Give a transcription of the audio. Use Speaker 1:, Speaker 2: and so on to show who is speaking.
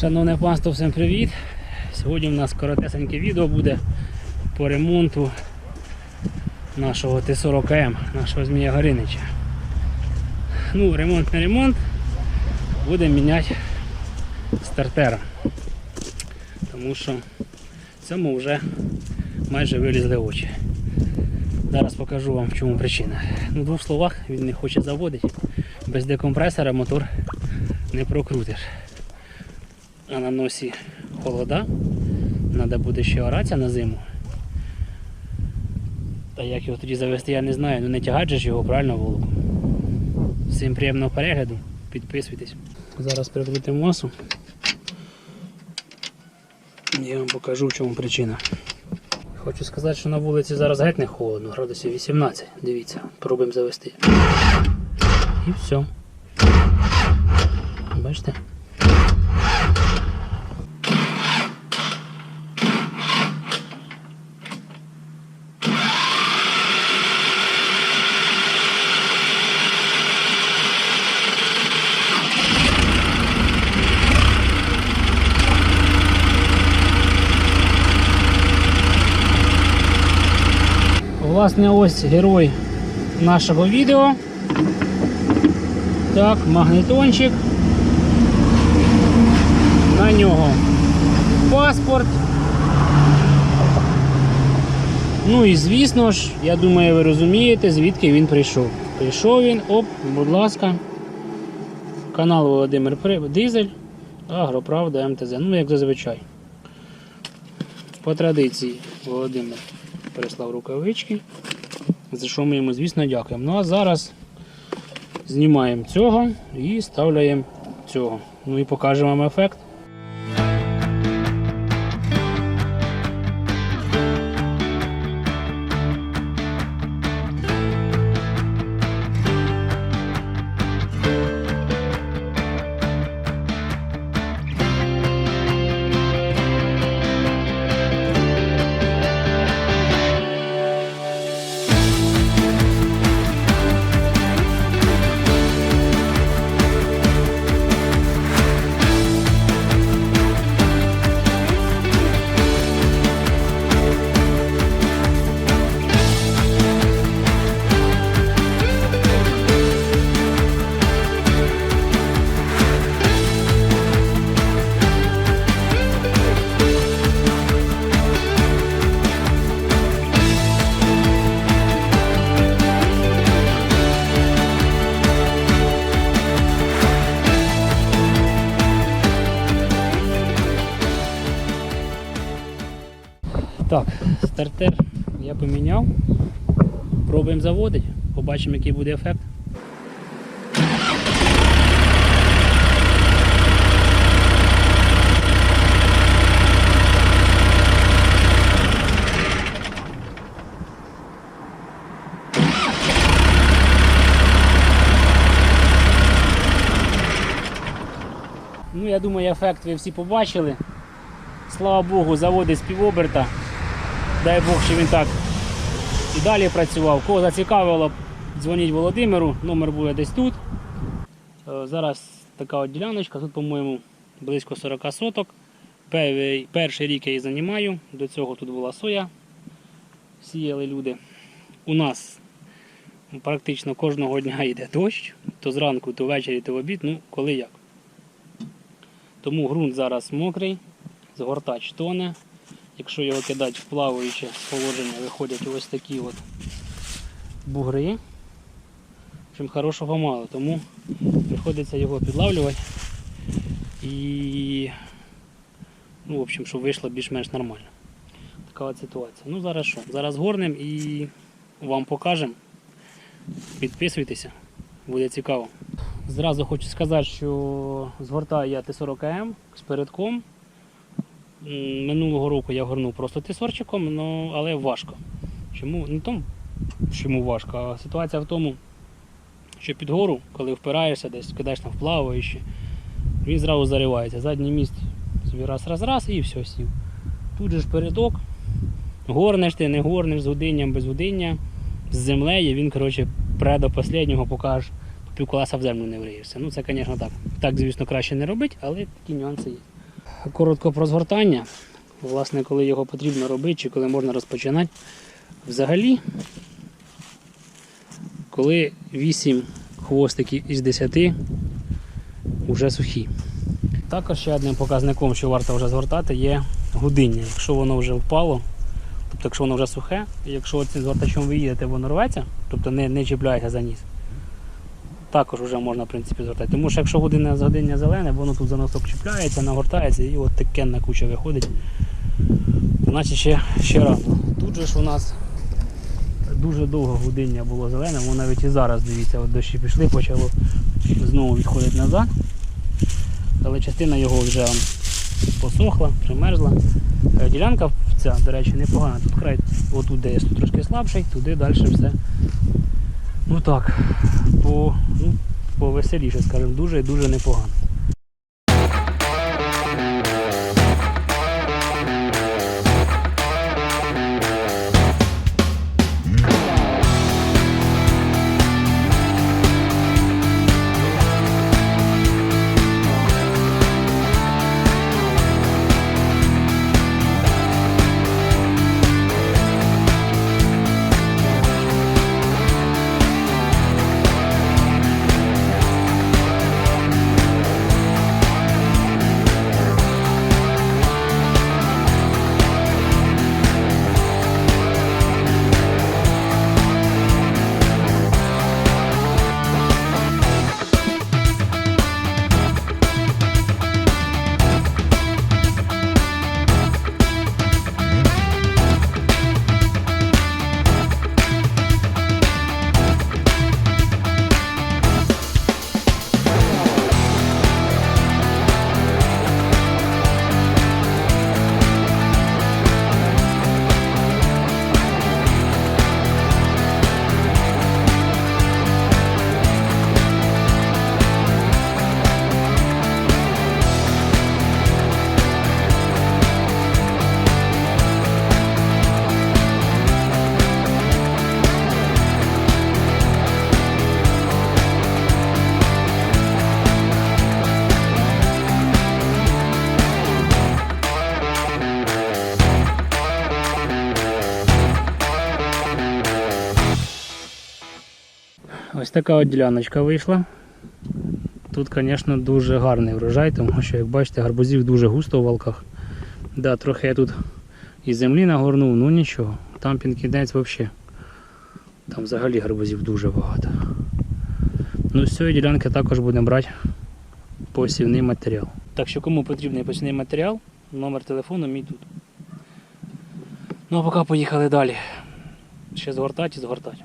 Speaker 1: Шановне панство, всім привіт! Сьогодні у нас коротесеньке відео буде по ремонту нашого Т-40М, нашого Змія Горинича. Ну, ремонт не ремонт, будемо міняти стартера. Тому що цьому вже майже вилізли очі. Зараз покажу вам в чому причина. Ну, в двох словах він не хоче заводити. Без декомпресора мотор не прокрутиш. А на носі холода. Треба буде ще оратися на зиму. Та як його тоді завести, я не знаю. Ну не ж його правильно волоком. Всім приємного перегляду. Підписуйтесь. Зараз прикрутимо масу. Я вам покажу в чому причина. Хочу сказати, що на вулиці зараз геть не холодно, градусів 18. Дивіться, пробуємо завести. І все. Бачите? Власне, ось герой нашого відео. Так, магнітончик. На нього паспорт. Ну і звісно ж, я думаю, ви розумієте, звідки він прийшов. Прийшов він, оп, будь ласка. Канал Володимир Дизель, Агроправда МТЗ. Ну, як зазвичай. По традиції Володимир прислав рукавички. За що ми йому, звісно, дякуємо. Ну а зараз знімаємо цього і ставляємо цього. Ну і покажемо вам ефект. Стартер я поміняв. Пробуємо заводити, побачимо, який буде ефект. Ну, я думаю, ефект ви всі побачили. Слава Богу, заводить з півоберта. Дай Бог, що він так і далі працював. Кого зацікавило, дзвоніть Володимиру, номер буде десь тут. Е, Зараз така от діляночка, тут, по-моєму, близько 40 соток. Перший рік я її займаю, до цього тут була соя. Сіяли люди. У нас практично кожного дня йде дощ, то зранку, то ввечері, то в обід, ну коли як. Тому ґрунт зараз мокрий, згортач тоне. Якщо його кидати в плаваюче положення, виходять ось такі от бугри. Чим хорошого мало, тому приходиться його підлавлювати і ну, в общем, щоб вийшло більш-менш нормально. Така от ситуація. Ну зараз що? Зараз горнем і вам покажемо. Підписуйтеся, буде цікаво. Зразу хочу сказати, що згортаю я Т-40М з передком. Минулого року я горнув просто тисорчиком, ну, але важко. Чому? Не тому, чому важко, а ситуація в тому, що під гору, коли впираєшся десь, кидаєш там вплаваючи, він зразу заривається. Задній міст собі раз, раз, раз і все сів. Тут же ж передок, горнеш ти, не горнеш з годинням, без годиння, з землею, він, коротше, пре до останнього, поки аж півколеса в землю не вриєшся. Ну це, звісно, так. Так, звісно, краще не робити, але такі нюанси є. Коротко про згортання. Власне, коли його потрібно робити, чи коли можна розпочинати. Взагалі, коли 8 хвостиків із 10 вже сухі. Також ще одним показником, що варто вже згортати, є гудиння. Якщо воно вже впало, тобто якщо воно вже сухе, якщо цим згортачом ви їдете, воно рветься, тобто не, не чіпляється за ніс, також вже можна в принципі згортати. Тому що якщо годиння з годиння зелене, воно тут за носок чіпляється, нагортається і от такенна куча виходить. Значить ще, ще рано. Тут же ж у нас дуже довго годиння було зелене, воно навіть і зараз, дивіться, от дощі пішли, почало знову відходити назад. Але частина його вже посохла, примерзла. Е, Ділянка ця, до речі, непогана. Тут край, отут де є трошки слабший, туди далі все. Ну так, по, ну, повеселіше, скажімо, дуже і дуже непогано. Така от діляночка вийшла. Тут, звісно, дуже гарний врожай, тому що, як бачите, гарбузів дуже густо в валках. Да, трохи я тут і землі нагорнув, ну нічого. Там пінкінець взагалі. Там взагалі гарбузів дуже багато. Ну, з цієї ділянки також будемо брати посівний матеріал. Так що кому потрібний посівний матеріал, номер телефону мій тут. Ну а поки поїхали далі. Ще згортати і згортати.